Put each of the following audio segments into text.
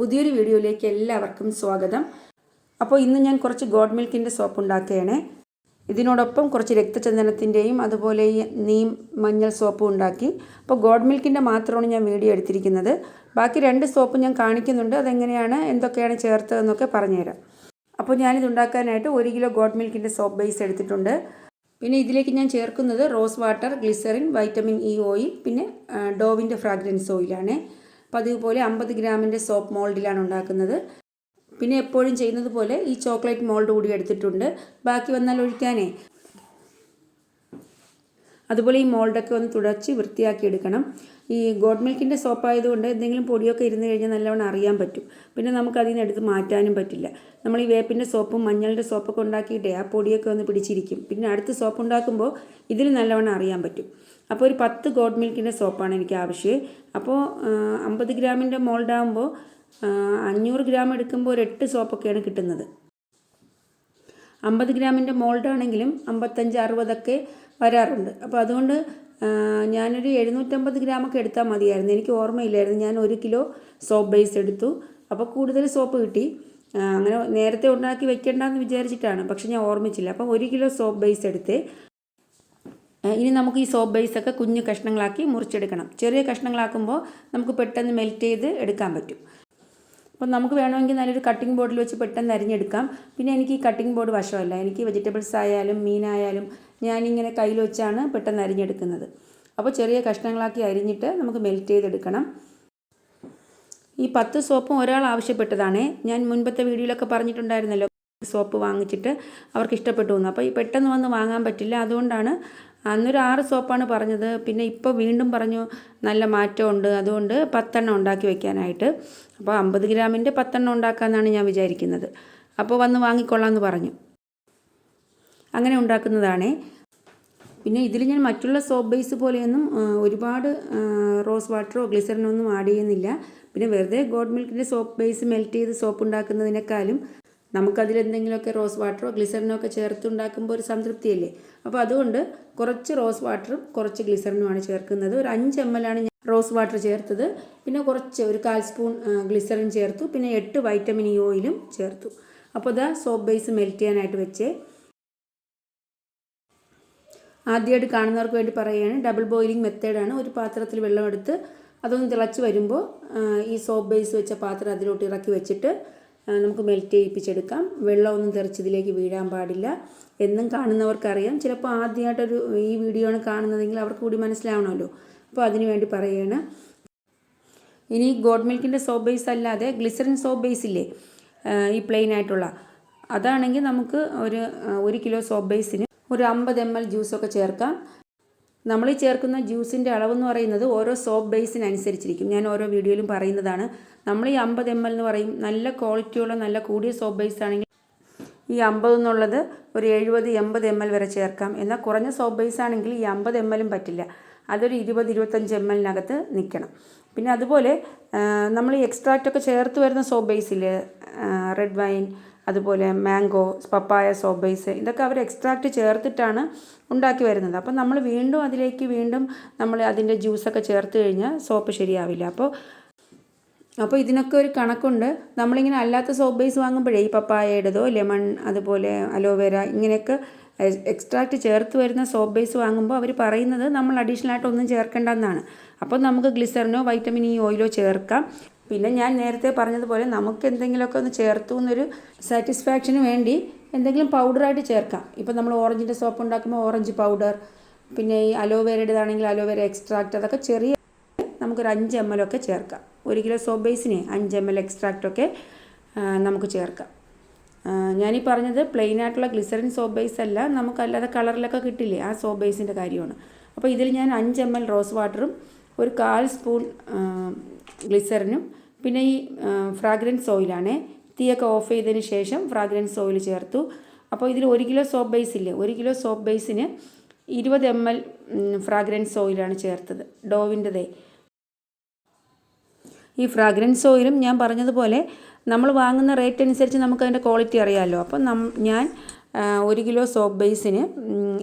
പുതിയൊരു വീഡിയോയിലേക്ക് എല്ലാവർക്കും സ്വാഗതം. അപ്പോൾ ഇന്ന് ഞാൻ കുറച്ച് ഗോഡ് മിൽക്കിന്റെ സോപ്പ് ഉണ്ടാക്കുകയാണ്. ഇതിനോടൊപ്പം കുറച്ച് രക്തചന്ദനത്തിന്റെയും അതുപോലെ ഈ നീം മഞ്ഞൾ സോപ്പും ഉണ്ടാക്കി. അപ്പോൾ ഗോഡ് മിൽക്കിന്റെ മാത്രമാണ് ഞാൻ വീഡിയോ എടുത്തിരിക്കുന്നത്. ബാക്കി രണ്ട് സോപ്പും ഞാൻ കാണിക്കുന്നുണ്ട്. അതെങ്ങനെയാണ് എന്തൊക്കെയാണ് ചേർത്തതെന്നൊക്കെ പറഞ്ഞുതരാം. അപ്പോൾ ഞാനിത് ഉണ്ടാക്കാനായിട്ട് ഒരു കിലോ ഗോഡ് മിൽക്കിന്റെ സോപ്പ് ബേസ് എടുത്തിട്ടുണ്ട്. പിന്നെ ഇതിലേക്ക് ഞാൻ ചേർക്കുന്നത് rose water glycerine vitamin E oil പിന്നെ ഡോവിന്റെ ഫ്രാഗ്രൻസ് ഓയിലാണ്. പതിവ് പോലെ അമ്പത് ഗ്രാമിന്റെ സോപ്പ് മോൾഡിലാണ് ഉണ്ടാക്കുന്നത്. പിന്നെ എപ്പോഴും ചെയ്യുന്നത് പോലെ ഈ ചോക്ലേറ്റ് മോൾഡ് കൂടി എടുത്തിട്ടുണ്ട്. ബാക്കി വന്നാൽ ഒഴിക്കാനേ. അതുപോലെ ഈ മോൾഡൊക്കെ ഒന്ന് തുടച്ച് വൃത്തിയാക്കി എടുക്കണം. ഈ ഗോഡ് മിൽക്കിന്റെ സോപ്പ് ആയതുകൊണ്ട് എന്തെങ്കിലും പൊടിയൊക്കെ ഇരുന്ന് കഴിഞ്ഞാൽ നല്ലവണ്ണം അറിയാൻ പറ്റും. പിന്നെ നമുക്ക് അതിൽ നിന്ന് എടുത്ത് മാറ്റാനും പറ്റില്ല. നമ്മൾ ഈ വേപ്പിന്റെ സോപ്പും മഞ്ഞളുടെ സോപ്പൊക്കെ ഉണ്ടാക്കിയിട്ടേ ആ പൊടിയൊക്കെ ഒന്ന് പിടിച്ചിരിക്കും. പിന്നെ അടുത്ത് സോപ്പ് ഉണ്ടാക്കുമ്പോൾ ഇതിൽ നല്ലവണ്ണം അറിയാൻ പറ്റും. അപ്പോൾ ഒരു പത്ത് ഗോഡ് മിൽക്കിന്റെ സോപ്പാണ് എനിക്ക് ആവശ്യം. അപ്പോൾ അമ്പത് ഗ്രാമിന്റെ മോൾഡാകുമ്പോൾ അഞ്ഞൂറ് ഗ്രാം എടുക്കുമ്പോൾ ഒരു എട്ട് സോപ്പൊക്കെയാണ് കിട്ടുന്നത്. അമ്പത് ഗ്രാമിന്റെ മോൾഡാണെങ്കിലും അമ്പത്തഞ്ച് അറുപതൊക്കെ വരാറുണ്ട്. അപ്പോൾ അതുകൊണ്ട് ഞാനൊരു എഴുന്നൂറ്റമ്പത് ഗ്രാമൊക്കെ എടുത്താൽ മതിയായിരുന്നു. എനിക്ക് ഓർമ്മയില്ലായിരുന്നു. ഞാൻ ഒരു കിലോ സോപ്പ് ബേസ് എടുത്തു. അപ്പോൾ കൂടുതൽ സോപ്പ് കിട്ടി. അങ്ങനെ നേരത്തെ ഉണ്ടാക്കി വെക്കേണ്ടെന്ന് വിചാരിച്ചിട്ടാണ്. പക്ഷെ ഞാൻ ഓർമ്മിച്ചില്ല. അപ്പോൾ ഒരു കിലോ സോപ്പ് ബേസ് എടുത്തേ ഇനി നമുക്ക് ഈ സോപ്പ് ബേസൊക്കെ കുഞ്ഞു കഷ്ണങ്ങളാക്കി മുറിച്ചെടുക്കണം. ചെറിയ കഷ്ണങ്ങളാക്കുമ്പോൾ നമുക്ക് പെട്ടെന്ന് മെൽറ്റ് ചെയ്ത് എടുക്കാൻ പറ്റും. അപ്പോൾ നമുക്ക് വേണമെങ്കിൽ നല്ലൊരു കട്ടിംഗ് ബോർഡിൽ വെച്ച് പെട്ടെന്ന് അരിഞ്ഞെടുക്കാം. പിന്നെ എനിക്ക് ഈ കട്ടിംഗ് ബോർഡ് വശമല്ല. എനിക്ക് വെജിറ്റബിൾസ് ആയാലും മീനായാലും ഞാനിങ്ങനെ കയ്യിൽ വെച്ചാണ് പെട്ടെന്ന് അരിഞ്ഞെടുക്കുന്നത്. അപ്പോൾ ചെറിയ കഷ്ണങ്ങളാക്കി അരിഞ്ഞിട്ട് നമുക്ക് മെൽറ്റ് ചെയ്തെടുക്കണം. ഈ പത്ത് സോപ്പും ഒരാൾ ആവശ്യപ്പെട്ടതാണേ. ഞാൻ മുൻപത്തെ വീഡിയോയിലൊക്കെ പറഞ്ഞിട്ടുണ്ടായിരുന്നല്ലോ. സോപ്പ് വാങ്ങിച്ചിട്ട് അവർക്ക് ഇഷ്ടപ്പെട്ടു അപ്പോൾ ഈ പെട്ടെന്ന് വന്ന് വാങ്ങാൻ പറ്റില്ല. അതുകൊണ്ടാണ് അന്നൊരു ആറ് സോപ്പാണ് പറഞ്ഞത്. പിന്നെ ഇപ്പോൾ വീണ്ടും പറഞ്ഞു നല്ല മാറ്റമുണ്ട്. അതുകൊണ്ട് പത്തെണ്ണം ഉണ്ടാക്കി വെക്കാനായിട്ട്. അപ്പോൾ അമ്പത് ഗ്രാമിന്റെ പത്തെണ്ണം ഉണ്ടാക്കാമെന്നാണ് ഞാൻ വിചാരിക്കുന്നത്. അപ്പോൾ വന്ന് വാങ്ങിക്കൊള്ളാമെന്ന് പറഞ്ഞു. അങ്ങനെ ഉണ്ടാക്കുന്നതാണേ. പിന്നെ ഇതിൽ ഞാൻ മറ്റുള്ള സോപ്പ് ബേസ് പോലെയൊന്നും ഒരുപാട് റോസ് വാട്ടറോ ഗ്ലിസറിനോ ഒന്നും ആഡ് ചെയ്യുന്നില്ല. പിന്നെ വെറുതെ ഗോഡ് മിൽക്കിന്റെ സോപ്പ് ബേസ് മെൽറ്റ് ചെയ്ത് സോപ്പ് ഉണ്ടാക്കുന്നതിനേക്കാളും നമുക്കതിൽ എന്തെങ്കിലുമൊക്കെ റോസ് വാട്ടറോ ഗ്ലിസറിനോ ഒക്കെ ചേർത്തുണ്ടാക്കുമ്പോൾ ഒരു സംതൃപ്തിയല്ലേ? അപ്പോൾ അതുകൊണ്ട് കുറച്ച് റോസ് വാട്ടറും കുറച്ച് ഗ്ലിസറിനുമാണ് ചേർക്കുന്നത്. ഒരു അഞ്ച് എം എൽ ആണ് ഞാൻ റോസ് വാട്ടർ ചേർത്തത്. പിന്നെ കുറച്ച് ഒരു കാൽ സ്പൂൺ ഗ്ലിസറിൻ ചേർത്തു. പിന്നെ എട്ട് വൈറ്റമിൻ ഇ ഓയിലും ചേർത്തു. അപ്പോൾ ഇതാ സോപ്പ് ബേസ് മെൽറ്റ് ചെയ്യാനായിട്ട് വെച്ചേ. ആദ്യമായിട്ട് കാണുന്നവർക്ക് വേണ്ടി പറയുകയാണ് ഡബിൾ ബോയിലിംഗ് മെത്തേഡാണ്. ഒരു പാത്രത്തിൽ വെള്ളമെടുത്ത് അതൊന്ന് തിളച്ച് വരുമ്പോൾ ഈ സോപ്പ് ബേസ് വെച്ച പാത്രം അതിലോട്ട് ഇറക്കി വെച്ചിട്ട് നമുക്ക് മെൽറ്റ് ചെയ്യിപ്പിച്ചെടുക്കാം. വെള്ളമൊന്നും തെറിച്ചതിലേക്ക് വീഴാൻ പാടില്ല. എന്നും കാണുന്നവർക്കറിയാം. ചിലപ്പോൾ ആദ്യമായിട്ടൊരു ഈ വീഡിയോ ആണ് കാണുന്നതെങ്കിൽ അവർക്ക് കൂടി മനസ്സിലാവണമല്ലോ. അപ്പോൾ അതിനു വേണ്ടി പറയുകയാണ് ഇനി ഗോഡ് മിൽക്കിന്റെ സോപ്പ് ബേസ് അല്ലാതെ ഗ്ലിസറിൻ സോപ്പ് ബേസ് ഇല്ലേ? ഈ പ്ലെയിൻ ആയിട്ടുള്ള. അതാണെങ്കിൽ നമുക്ക് ഒരു ഒരു കിലോ സോപ്പ് ബേസിന് ഒരു അമ്പത് എം എൽ ജ്യൂസൊക്കെ ചേർക്കാം. നമ്മൾ ഈ ചേർക്കുന്ന ജ്യൂസിന്റെ അളവെന്ന് പറയുന്നത് ഓരോ സോപ്പ് ബേസിനനുസരിച്ചിരിക്കും. ഞാൻ ഓരോ വീഡിയോയിലും പറയുന്നതാണ്. നമ്മൾ ഈ അമ്പത് എം എൽ എന്ന് പറയും. നല്ല ക്വാളിറ്റിയുള്ള നല്ല കൂടിയ സോപ്പ് ബേസ് ആണെങ്കിൽ ഈ അമ്പത് എന്നുള്ളത് ഒരു എഴുപത് എൺപത് എം എൽ വരെ ചേർക്കാം. എന്നാൽ കുറഞ്ഞ സോപ്പ് ബേസ് ആണെങ്കിൽ ഈ അമ്പത് എം എല്ലും പറ്റില്ല. അതൊരു ഇരുപത് ഇരുപത്തഞ്ച് എം എല്ലിനകത്ത് നിൽക്കണം. പിന്നെ അതുപോലെ നമ്മൾ ഈ എക്സ്ട്രാക്റ്റൊക്കെ ചേർത്ത് വരുന്ന സോപ്പ് ബേസില്ലേ? റെഡ് വൈൻ അതുപോലെ മാംഗോ പപ്പായ സോബൈസ് ബേസ് ഇതൊക്കെ അവർ എക്സ്ട്രാക്റ്റ് ചേർത്തിട്ടാണ് ഉണ്ടാക്കി വരുന്നത്. അപ്പോൾ നമ്മൾ വീണ്ടും അതിലേക്ക് വീണ്ടും നമ്മൾ അതിന്റെ ജ്യൂസൊക്കെ ചേർത്ത് കഴിഞ്ഞാൽ സോപ്പ് ശരിയാവില്ല. അപ്പോൾ അപ്പോൾ ഇതിനൊക്കെ ഒരു കണക്കുണ്ട്. നമ്മളിങ്ങനെ അല്ലാത്ത സോപ്പ് ബേസ് വാങ്ങുമ്പോഴേ ഈ പപ്പായയുടേതോ ലെമൺ അതുപോലെ അലോവേര ഇങ്ങനെയൊക്കെ എക്സ്ട്രാക്റ്റ് ചേർത്ത് വരുന്ന സോപ്പ് ബേസ് വാങ്ങുമ്പോൾ അവർ പറയുന്നത് നമ്മൾ അഡീഷണൽ ആയിട്ട് ഒന്നും ചേർക്കേണ്ടെന്നാണ്. അപ്പോൾ നമുക്ക് ഗ്ലിസറിനോ വൈറ്റമിൻ ഇ ഓയിലോ ചേർക്കാം. പിന്നെ ഞാൻ നേരത്തെ പറഞ്ഞതുപോലെ നമുക്ക് എന്തെങ്കിലുമൊക്കെ ഒന്ന് ചേർത്തു എന്നൊരു സാറ്റിസ്ഫാക്ഷന് വേണ്ടി എന്തെങ്കിലും പൗഡറായിട്ട് ചേർക്കാം. ഇപ്പോൾ നമ്മൾ ഓറഞ്ചിന്റെ സോപ്പ് ഉണ്ടാക്കുമ്പോൾ ഓറഞ്ച് പൗഡർ പിന്നെ ഈ അലോവേരയുടേതാണെങ്കിൽ അലോവേര എക്സ്ട്രാക്റ്റ് അതൊക്കെ ചെറിയ നമുക്കൊരു അഞ്ച് എം എൽ ഒക്കെ ചേർക്കാം. ഒരു കിലോ സോപ്പ് ബേസിന് അഞ്ച് എം എൽ എക്സ്ട്രാക്റ്റൊക്കെ നമുക്ക് ചേർക്കാം. ഞാനീ പറഞ്ഞത് പ്ലെയിൻ ആയിട്ടുള്ള ഗ്ലിസറിൻ സോപ്പ് ബേസ് അല്ല നമുക്കല്ലാതെ കളറിലൊക്കെ കിട്ടില്ലേ ആ സോപ്പ് ബേസിന്റെ കാര്യമാണ്. അപ്പോൾ ഇതിൽ ഞാൻ അഞ്ച് എം എൽ റോസ് വാട്ടറും ഒരു കാൽ സ്പൂൺ ഗ്ലിസറിനും പിന്നെ ഈ ഫ്രാഗ്രൻസ് ഓയിലാണേ തീയൊക്കെ ഓഫ് ചെയ്തതിന് ശേഷം ഫ്രാഗ്രൻസ് ഓയിൽ ചേർത്തു. അപ്പോൾ ഇതിൽ ഒരു കിലോ സോപ്പ് ബേസ് ഇല്ലേ? ഒരു കിലോ സോപ്പ് ബേസിന് ഇരുപത് എം എൽ ഫ്രാഗ്രൻസ് ഓയിലാണ് ചേർത്തത്. ഡോവിന്റെതേ. ഈ ഫ്രാഗ്രൻസ് ഓയിലും ഞാൻ പറഞ്ഞതുപോലെ നമ്മൾ വാങ്ങുന്ന റേറ്റ് അനുസരിച്ച് നമുക്ക് അതിന്റെ ക്വാളിറ്റി അറിയാമല്ലോ അപ്പം ഞാൻ ഒരു കിലോ സോപ്പ് ബേസിന്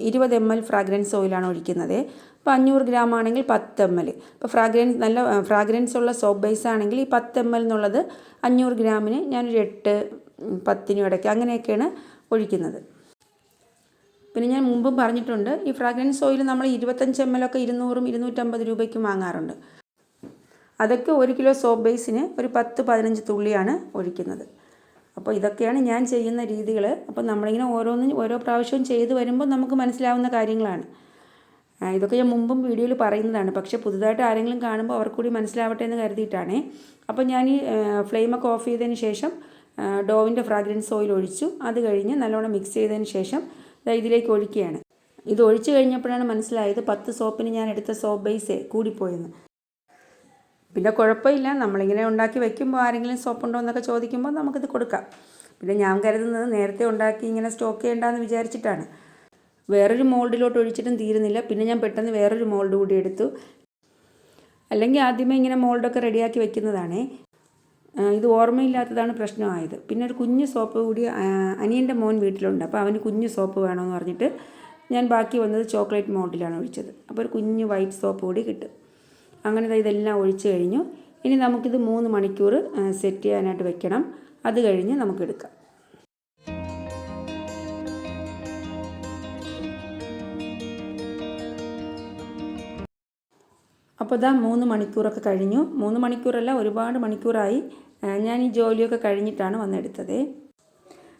ഇരുപത് എം എൽ ഫ്രാഗ്രൻസ് ഓയിലാണ് ഒഴിക്കുന്നത്. ഇപ്പോൾ അഞ്ഞൂറ് ഗ്രാം ആണെങ്കിൽ പത്ത് എം എൽ ഇപ്പോൾ ഫ്രാഗ്രൻസ് നല്ല ഫ്രാഗ്രൻസ് ഉള്ള സോപ്പ് ബേസ് ആണെങ്കിൽ ഈ പത്ത് എം എൽ എന്നുള്ളത് അഞ്ഞൂറ് ഗ്രാമിന് ഞാനൊരു എട്ട് പത്തിനും ഇടയ്ക്ക് അങ്ങനെയൊക്കെയാണ് ഒഴിക്കുന്നത്. പിന്നെ ഞാൻ മുമ്പും പറഞ്ഞിട്ടുണ്ട് ഈ ഫ്രാഗ്രൻസ് ഓയിൽ നമ്മൾ ഇരുപത്തഞ്ച് എം എൽ ഒക്കെ ഇരുന്നൂറും ഇരുന്നൂറ്റമ്പത് രൂപയ്ക്കും വാങ്ങാറുണ്ട്. അതൊക്കെ ഒരു കിലോ സോപ്പ് ബേസിന് ഒരു പത്ത് പതിനഞ്ച് തുള്ളിയാണ് ഒഴിക്കുന്നത്. അപ്പോൾ ഇതൊക്കെയാണ് ഞാൻ ചെയ്യുന്ന രീതികൾ അപ്പോൾ നമ്മളിങ്ങനെ ഓരോന്നും ഓരോ പ്രാവശ്യവും ചെയ്തു വരുമ്പോൾ നമുക്ക് മനസ്സിലാവുന്ന കാര്യങ്ങളാണ്. ഇതൊക്കെ ഞാൻ മുമ്പും വീഡിയോയിൽ പറയുന്നതാണ്. പക്ഷേ പുതുതായിട്ട് ആരെങ്കിലും കാണുമ്പോൾ അവർക്ക് കൂടി മനസ്സിലാവട്ടെ എന്ന് കരുതിയിട്ടാണേ. അപ്പോൾ ഞാൻ ഈ ഫ്ലെയിമൊക്കെ ഓഫ് ചെയ്തതിന് ശേഷം ഡോവിന്റെ ഫ്രാഗ്രൻസ് ഓയിൽ ഒഴിച്ചു. അത് കഴിഞ്ഞ് നല്ലോണം മിക്സ് ചെയ്തതിന് ശേഷം ഇതിലേക്ക് ഒഴിക്കുകയാണ്. ഇത് ഒഴിച്ചു കഴിഞ്ഞപ്പോഴാണ് മനസ്സിലായത് പത്ത് സോപ്പിന് ഞാൻ എടുത്ത സോപ്പ് ബേസേ കൂടിപ്പോയെന്ന്. പിന്നെ കുഴപ്പമില്ല. നമ്മളിങ്ങനെ ഉണ്ടാക്കി വെക്കുമ്പോൾ ആരെങ്കിലും സോപ്പ് ഉണ്ടോ എന്നൊക്കെ ചോദിക്കുമ്പോൾ നമുക്കിത് കൊടുക്കാം. പിന്നെ ഞാൻ കരുതുന്നത് നേരത്തെ ഉണ്ടാക്കി ഇങ്ങനെ സ്റ്റോക്ക് ചെയ്യേണ്ടെന്ന് വിചാരിച്ചിട്ടാണ്. വേറൊരു മോൾഡിലോട്ട് ഒഴിച്ചിട്ടും തീരുന്നില്ല. പിന്നെ ഞാൻ പെട്ടെന്ന് വേറൊരു മോൾഡ് കൂടി എടുത്തു. അല്ലെങ്കിൽ ആദ്യമേ ഇങ്ങനെ മോൾഡൊക്കെ റെഡിയാക്കി വെക്കുന്നതാണേ. ഇത് ഓർമ്മയില്ലാത്തതാണ് പ്രശ്നമായത്. പിന്നെ ഒരു കുഞ്ഞ് സോപ്പ് കൂടി അനിയന്റെ മോൻ വീട്ടിലുണ്ട്. അപ്പോൾ അവന് കുഞ്ഞ് സോപ്പ് വേണമെന്ന് പറഞ്ഞിട്ട് ഞാൻ ബാക്കി വന്നത് ചോക്ലേറ്റ് മോൾഡിലാണ് ഒഴിച്ചത്. അപ്പോൾ ഒരു കുഞ്ഞ് വൈറ്റ് സോപ്പ് കൂടി കിട്ടും. അങ്ങനെ ഇതെല്ലാം ഒഴിച്ച് കഴിഞ്ഞു. ഇനി നമുക്കിത് മൂന്ന് മണിക്കൂർ സെറ്റ് ചെയ്യാനായിട്ട് വെക്കണം. അത് കഴിഞ്ഞ് നമുക്കെടുക്കാം. അപ്പോൾ ഇതാ മൂന്ന് മണിക്കൂറൊക്കെ കഴിഞ്ഞു. മൂന്ന് മണിക്കൂറല്ല ഒരുപാട് മണിക്കൂറായി. ഞാൻ ഈ ജോലിയൊക്കെ കഴിഞ്ഞിട്ടാണ് വന്നെടുത്തത്.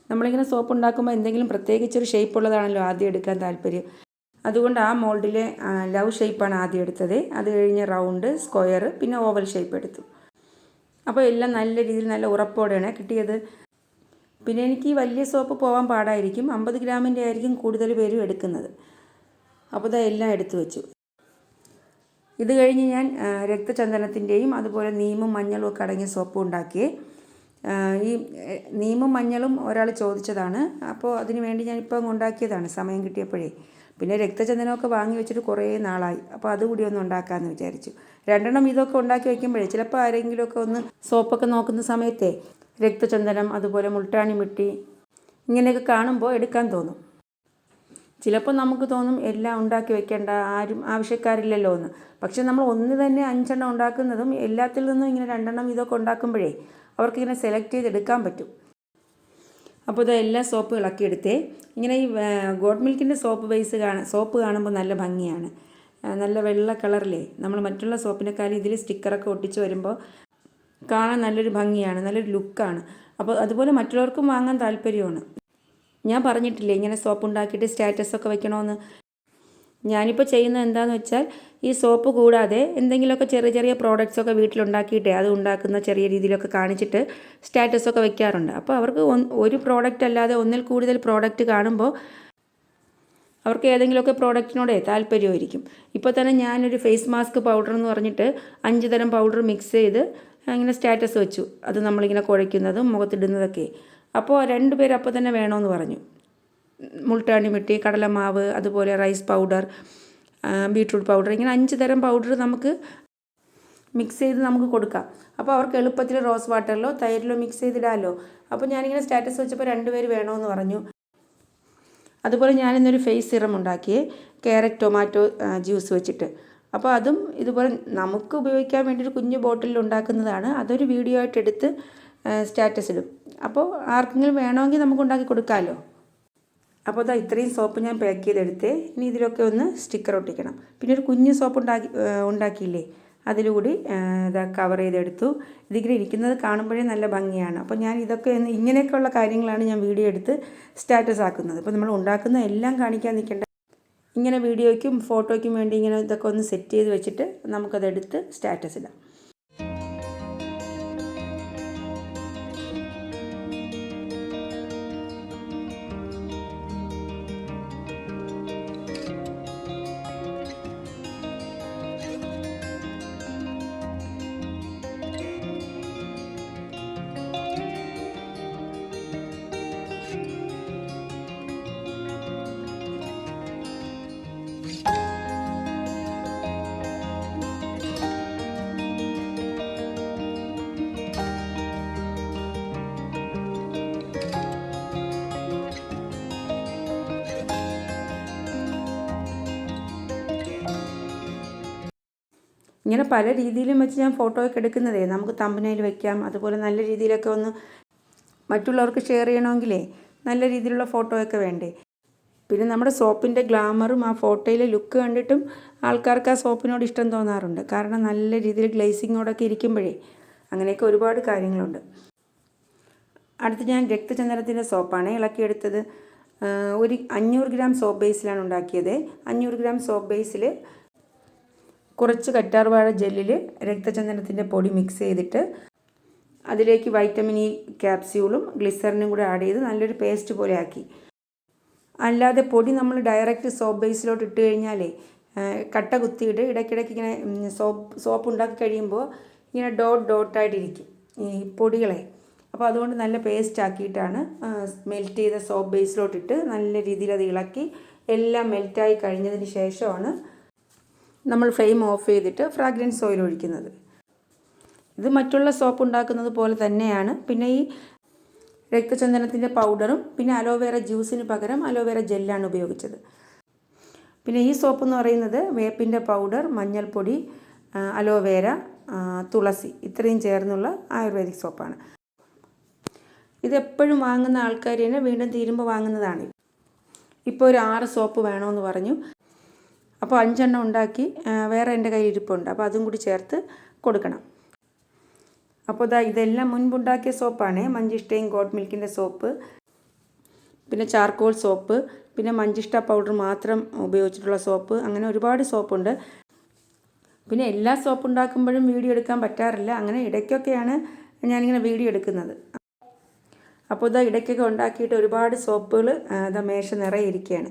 നമ്മളിങ്ങനെ സോപ്പ് ഉണ്ടാക്കുമ്പോൾ എന്തെങ്കിലും പ്രത്യേകിച്ചൊരു ഷേപ്പ് ഉള്ളതാണല്ലോ ആദ്യം എടുക്കാൻ താല്പര്യം. അതുകൊണ്ട് ആ മോൾഡിലെ ലവ് ഷേപ്പാണ് ആദ്യം എടുത്തത്. അത് കഴിഞ്ഞ് റൗണ്ട് സ്ക്വയർ പിന്നെ ഓവൽ ഷേപ്പ് എടുത്തു. അപ്പോൾ എല്ലാം നല്ല രീതിയിൽ നല്ല ഉറപ്പോടെയാണ് കിട്ടിയത്. പിന്നെ എനിക്ക് വലിയ സോപ്പ് പോകാൻ പാടായിരിക്കും. അമ്പത് ഗ്രാമിന്റെ ആയിരിക്കും കൂടുതൽ പേരും എടുക്കുന്നത്. അപ്പോൾ ഇതാ എല്ലാം എടുത്തു വെച്ചു. ഇത് കഴിഞ്ഞ് ഞാൻ രക്തചന്ദനത്തിന്റെയും അതുപോലെ നീമും മഞ്ഞളും ഒക്കെ അടങ്ങിയ സോപ്പ് ഉണ്ടാക്കി. ഈ നീമും മഞ്ഞളും ഒരാൾ ചോദിച്ചതാണ്. അപ്പോൾ അതിന് വേണ്ടി ഞാൻ ഇപ്പം ഉണ്ടാക്കിയതാണ് സമയം കിട്ടിയപ്പോഴേ. പിന്നെ രക്തചന്ദനമൊക്കെ വാങ്ങി വെച്ചിട്ട് കുറേ നാളായി. അപ്പോൾ അതുകൂടി ഒന്ന് ഉണ്ടാക്കാമെന്ന് വിചാരിച്ചു. രണ്ടെണ്ണം ഇതൊക്കെ ഉണ്ടാക്കി വയ്ക്കുമ്പോഴേ ചിലപ്പോൾ ആരെങ്കിലുമൊക്കെ ഒന്ന് സോപ്പൊക്കെ നോക്കുന്ന സമയത്തെ രക്തചന്ദനം അതുപോലെ മുൾട്ടാണി മിട്ടി ഇങ്ങനെയൊക്കെ കാണുമ്പോൾ എടുക്കാൻ തോന്നും. ചിലപ്പോൾ നമുക്ക് തോന്നും എല്ലാം ഉണ്ടാക്കി വെക്കേണ്ട ആരും ആവശ്യക്കാരില്ലല്ലോ എന്ന് പക്ഷെ നമ്മൾ ഒന്ന് തന്നെ അഞ്ചെണ്ണം ഉണ്ടാക്കുന്നതും എല്ലാത്തിൽ നിന്നും ഇങ്ങനെ രണ്ടെണ്ണം ഇതൊക്കെ ഉണ്ടാക്കുമ്പോഴേ അവർക്കിങ്ങനെ സെലക്ട് ചെയ്തെടുക്കാൻ പറ്റും. അപ്പോൾ ഇത് എല്ലാ സോപ്പ് ഇളക്കിയെടുത്തേ ഇങ്ങനെ ഈ ഗോഡ് മിൽക്കിന്റെ സോപ്പ് ബേസ് കാണാൻ സോപ്പ് കാണുമ്പോൾ നല്ല ഭംഗിയാണ്. നല്ല വെള്ള കളറിലേ. നമ്മൾ മറ്റുള്ള സോപ്പിനെക്കാളും ഇതിൽ സ്റ്റിക്കറൊക്കെ ഒട്ടിച്ച് വരുമ്പോൾ കാണാൻ നല്ലൊരു ഭംഗിയാണ് നല്ലൊരു ലുക്കാണ്. അപ്പോൾ അതുപോലെ മറ്റുള്ളവർക്കും വാങ്ങാൻ താല്പര്യമാണ്. ഞാൻ പറഞ്ഞിട്ടില്ലേ ഇങ്ങനെ സോപ്പ് ഉണ്ടാക്കിയിട്ട് സ്റ്റാറ്റസൊക്കെ വെക്കണമെന്ന് ഞാനിപ്പോൾ ചെയ്യുന്നത് എന്താണെന്ന് വെച്ചാൽ ഈ സോപ്പ് കൂടാതെ എന്തെങ്കിലുമൊക്കെ ചെറിയ ചെറിയ പ്രോഡക്റ്റ്സ് ഒക്കെ വീട്ടിലുണ്ടാക്കിയിട്ടേ അത് ഉണ്ടാക്കുന്ന ചെറിയ രീതിയിലൊക്കെ കാണിച്ചിട്ട് സ്റ്റാറ്റസൊക്കെ വെക്കാറുണ്ട്. അപ്പോൾ അവർക്ക് ഒരു പ്രോഡക്റ്റ് അല്ലാതെ ഒന്നിൽ കൂടുതൽ പ്രോഡക്റ്റ് കാണുമ്പോൾ അവർക്ക് ഏതെങ്കിലുമൊക്കെ പ്രോഡക്റ്റിനോടെ താല്പര്യമായിരിക്കും. ഇപ്പോൾ തന്നെ ഞാനൊരു ഫേസ് മാസ്ക് പൗഡർ എന്ന് പറഞ്ഞിട്ട് അഞ്ച് തരം പൗഡർ മിക്സ് ചെയ്ത് ഇങ്ങനെ സ്റ്റാറ്റസ് വെച്ചു. അത് നമ്മളിങ്ങനെ കുഴയ്ക്കുന്നതും മുഖത്തിടുന്നതൊക്കെ. അപ്പോൾ രണ്ട് പേര് അപ്പോൾ തന്നെ വേണമെന്ന് പറഞ്ഞു. മുൾട്ടാണി മിട്ടി കടലമാവ് അതുപോലെ റൈസ് പൗഡർ ബീട്രൂട്ട് പൗഡർ ഇങ്ങനെ അഞ്ച് തരം പൗഡർ നമുക്ക് മിക്സ് ചെയ്ത് നമുക്ക് കൊടുക്കാം. അപ്പോൾ അവർക്ക് എളുപ്പത്തിൽ റോസ് വാട്ടറിലോ തൈരിലോ മിക്സ് ചെയ്തിടാമല്ലോ അപ്പോൾ ഞാനിങ്ങനെ സ്റ്റാറ്റസ് വെച്ചപ്പോൾ രണ്ടുപേര് വേണമെന്ന് പറഞ്ഞു. അതുപോലെ ഞാനിന്നൊരു ഫേസ് സിറം ഉണ്ടാക്കിയേ ക്യാരറ്റ് ടൊമാറ്റോ ജ്യൂസ് വെച്ചിട്ട്. അപ്പോൾ അതും ഇതുപോലെ നമുക്ക് ഉപയോഗിക്കാൻ വേണ്ടി ഒരു കുഞ്ഞു ബോട്ടിലിൽ ഉണ്ടാക്കുന്നതാണ്. അതൊരു വീഡിയോ ആയിട്ട് എടുത്ത് സ്റ്റാറ്റസ് ഇടും. അപ്പോൾ ആർക്കെങ്കിലും വേണമെങ്കിൽ നമുക്ക് ഉണ്ടാക്കി കൊടുക്കാമല്ലോ അപ്പോൾ അതാ ഇത്രയും സോപ്പ് ഞാൻ പാക്ക് ചെയ്തെടുത്ത്. ഇനി ഇതിലൊക്കെ ഒന്ന് സ്റ്റിക്കർ ഒട്ടിക്കണം. പിന്നെ ഒരു കുഞ്ഞ് സോപ്പ് ഉണ്ടാക്കി ഉണ്ടാക്കിയില്ലേ? അതിലൂടി ഇതാ കവർ ചെയ്തെടുത്തു. ഇതിങ്ങനെ ഇരിക്കുന്നത് കാണുമ്പോഴേ നല്ല ഭംഗിയാണ്. അപ്പോൾ ഞാൻ ഇതൊക്കെ ഇങ്ങനെയൊക്കെയുള്ള കാര്യങ്ങളാണ് ഞാൻ വീഡിയോ എടുത്ത് സ്റ്റാറ്റസ് ആക്കുന്നത്. അപ്പോൾ നമ്മൾ ഉണ്ടാക്കുന്ന എല്ലാം കാണിക്കാൻ നിൽക്കേണ്ട. ഇങ്ങനെ വീഡിയോയ്ക്കും ഫോട്ടോയ്ക്കും വേണ്ടി ഇങ്ങനെ ഇതൊക്കെ ഒന്ന് സെറ്റ് ചെയ്ത് വെച്ചിട്ട് നമുക്കതെടുത്ത് സ്റ്റാറ്റസ് ഇടാം. ഇങ്ങനെ പല രീതിയിലും വെച്ച് ഞാൻ ഫോട്ടോ ഒക്കെ എടുക്കുന്നതേ. നമുക്ക് തമ്പനയിൽ വെക്കാം. അതുപോലെ നല്ല രീതിയിലൊക്കെ ഒന്ന് മറ്റുള്ളവർക്ക് ഷെയർ ചെയ്യണമെങ്കിലേ നല്ല രീതിയിലുള്ള ഫോട്ടോയൊക്കെ വേണ്ടേ. പിന്നെ നമ്മുടെ സോപ്പിന്റെ ഗ്ലാമറും ആ ഫോട്ടോയിലെ ലുക്ക് കണ്ടിട്ടും ആൾക്കാർക്ക് ആ സോപ്പിനോട് ഇഷ്ടം തോന്നാറുണ്ട്. കാരണം നല്ല രീതിയിൽ ഗ്ലേസിങ്ങോടൊക്കെ ഇരിക്കുമ്പോഴേ അങ്ങനെയൊക്കെ ഒരുപാട് കാര്യങ്ങളുണ്ട്. അടുത്ത് ഞാൻ രക്തചന്ദനത്തിന്റെ സോപ്പാണ് ഇളക്കിയെടുത്തത്. ഒരു അഞ്ഞൂറ് ഗ്രാം സോപ്പ് ബേസിലാണ് ഉണ്ടാക്കിയത്. അഞ്ഞൂറ് ഗ്രാം സോപ്പ് ബേസിൽ കുറച്ച് കറ്റാർവാഴ ജെല്ലിൽ രക്തചന്ദനത്തിന്റെ പൊടി മിക്സ് ചെയ്തിട്ട് അതിലേക്ക് വൈറ്റമിൻ ഇ ക്യാപ്സ്യൂളും ഗ്ലിസറിനും കൂടെ ആഡ് ചെയ്ത് നല്ലൊരു പേസ്റ്റ് പോലെ ആക്കി. അല്ലാതെ പൊടി നമ്മൾ ഡയറക്റ്റ് സോപ്പ് ബേസിലോട്ട് ഇട്ട് കഴിഞ്ഞാലേ കട്ട കുത്തിയിട്ട് ഇടയ്ക്കിടയ്ക്ക് ഇങ്ങനെ സോപ്പ് സോപ്പ് ഉണ്ടാക്കി കഴിയുമ്പോൾ ഇങ്ങനെ ഡോട്ട് ഡോട്ടായിട്ടിരിക്കും ഈ പൊടികളെ. അപ്പോൾ അതുകൊണ്ട് നല്ല പേസ്റ്റ് ആക്കിയിട്ടാണ് മെൽറ്റ് ചെയ്ത സോപ്പ് ബേസിലോട്ടിട്ട് നല്ല രീതിയിൽ അത് ഇളക്കി എല്ലാം മെൽറ്റായി കഴിഞ്ഞതിന് ശേഷമാണ് നമ്മൾ ഫ്ലെയിം ഓഫ് ചെയ്തിട്ട് ഫ്രാഗ്രൻസ് ഓയിൽ ഒഴിക്കുന്നത്. ഇത് മറ്റുള്ള സോപ്പ് ഉണ്ടാക്കുന്നത് പോലെ തന്നെയാണ്. പിന്നെ ഈ രക്തചന്ദനത്തിന്റെ പൗഡറും പിന്നെ അലോവേറ ജ്യൂസിന് പകരം അലോവേറ ജെല്ലാണ് ഉപയോഗിച്ചത്. പിന്നെ ഈ സോപ്പ് എന്ന് പറയുന്നത് വേപ്പിന്റെ പൗഡർ മഞ്ഞൾപ്പൊടി അലോവേര തുളസി ഇത്രയും ചേർന്നുള്ള ആയുർവേദിക് സോപ്പാണ്. ഇതെപ്പോഴും വാങ്ങുന്ന ആൾക്കാർ തന്നെ വീണ്ടും തീരുമ്പോൾ വാങ്ങുന്നതാണ്. ഇപ്പോൾ ഒരു ആറ് സോപ്പ് വേണമെന്ന് പറഞ്ഞു. അപ്പോൾ അഞ്ചെണ്ണം ഉണ്ടാക്കി വേറെ എന്റെ കയ്യിൽ ഇരിപ്പുണ്ട്. അപ്പോൾ അതും കൂടി ചേർത്ത് കൊടുക്കണം. അപ്പോൾ ഇതാ ഇതെല്ലാം മുൻപുണ്ടാക്കിയ സോപ്പാണ്. മഞ്ചിഷ്ടയും ഗോഡ് മിൽക്കിന്റെ സോപ്പ് പിന്നെ ചാർക്കോൾ സോപ്പ് പിന്നെ മഞ്ചിഷ്ട പൗഡർ മാത്രം ഉപയോഗിച്ചിട്ടുള്ള സോപ്പ്. അങ്ങനെ ഒരുപാട് സോപ്പുണ്ട്. പിന്നെ എല്ലാ സോപ്പ് ഉണ്ടാക്കുമ്പോഴും വീഡിയോ എടുക്കാൻ പറ്റാറില്ല. അങ്ങനെ ഇടയ്ക്കൊക്കെയാണ് ഞാനിങ്ങനെ വീഡിയോ എടുക്കുന്നത്. അപ്പോൾ ഇതാ ഇടയ്ക്കൊക്കെ ഉണ്ടാക്കിയിട്ട് ഒരുപാട് സോപ്പുകൾ ഇതാ മേശ നിറയെ ഇരിക്കുകയാണ്.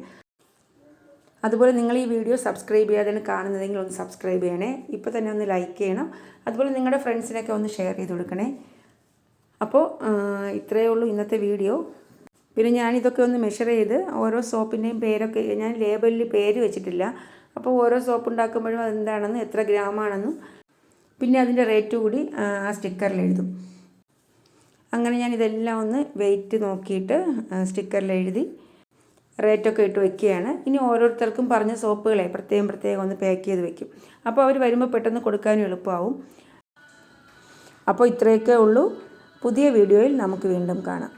അതുപോലെ നിങ്ങൾ ഈ വീഡിയോ സബ്സ്ക്രൈബ് ചെയ്യാതെ കാണുന്നതെങ്കിൽ ഒന്ന് സബ്സ്ക്രൈബ് ചെയ്യണേ. ഇപ്പോൾ തന്നെ ഒന്ന് ലൈക്ക് ചെയ്യണം. അതുപോലെ നിങ്ങളുടെ ഫ്രണ്ട്സിനൊക്കെ ഒന്ന് ഷെയർ ചെയ്ത് കൊടുക്കണേ. അപ്പോൾ ഇത്രയേ ഉള്ളൂ ഇന്നത്തെ വീഡിയോ പിന്നെ ഞാനിതൊക്കെ ഒന്ന് മെഷർ ചെയ്ത് ഓരോ സോപ്പിന്റെയും പേരൊക്കെ ഞാൻ ലേബലിൽ പേര് വെച്ചിട്ടില്ല. അപ്പോൾ ഓരോ സോപ്പ് ഉണ്ടാക്കുമ്പോഴും അതെന്താണെന്നും എത്ര ഗ്രാമാണെന്നും പിന്നെ അതിന്റെ റേറ്റ് കൂടി ആ, സ്റ്റിക്കറിൽ എഴുതും. അങ്ങനെ ഞാൻ ഇതെല്ലാം ഒന്ന് വെയിറ്റ് നോക്കിയിട്ട് സ്റ്റിക്കറിൽ എഴുതി. റേറ്റൊക്കെ ഇട്ട് വെക്കുകയാണ്. ഇനി ഓരോരുത്തർക്കും പറഞ്ഞ സോപ്പുകളെ പ്രത്യേകം പ്രത്യേകം ഒന്ന് പാക്ക് ചെയ്ത് വെക്കും. അപ്പോൾ അവർ വരുമ്പോൾ പെട്ടെന്ന് കൊടുക്കാനും എളുപ്പമാവും. അപ്പോൾ ഇത്രയൊക്കെ ഉള്ളൂ. പുതിയ വീഡിയോയിൽ നമുക്ക് വീണ്ടും കാണാം.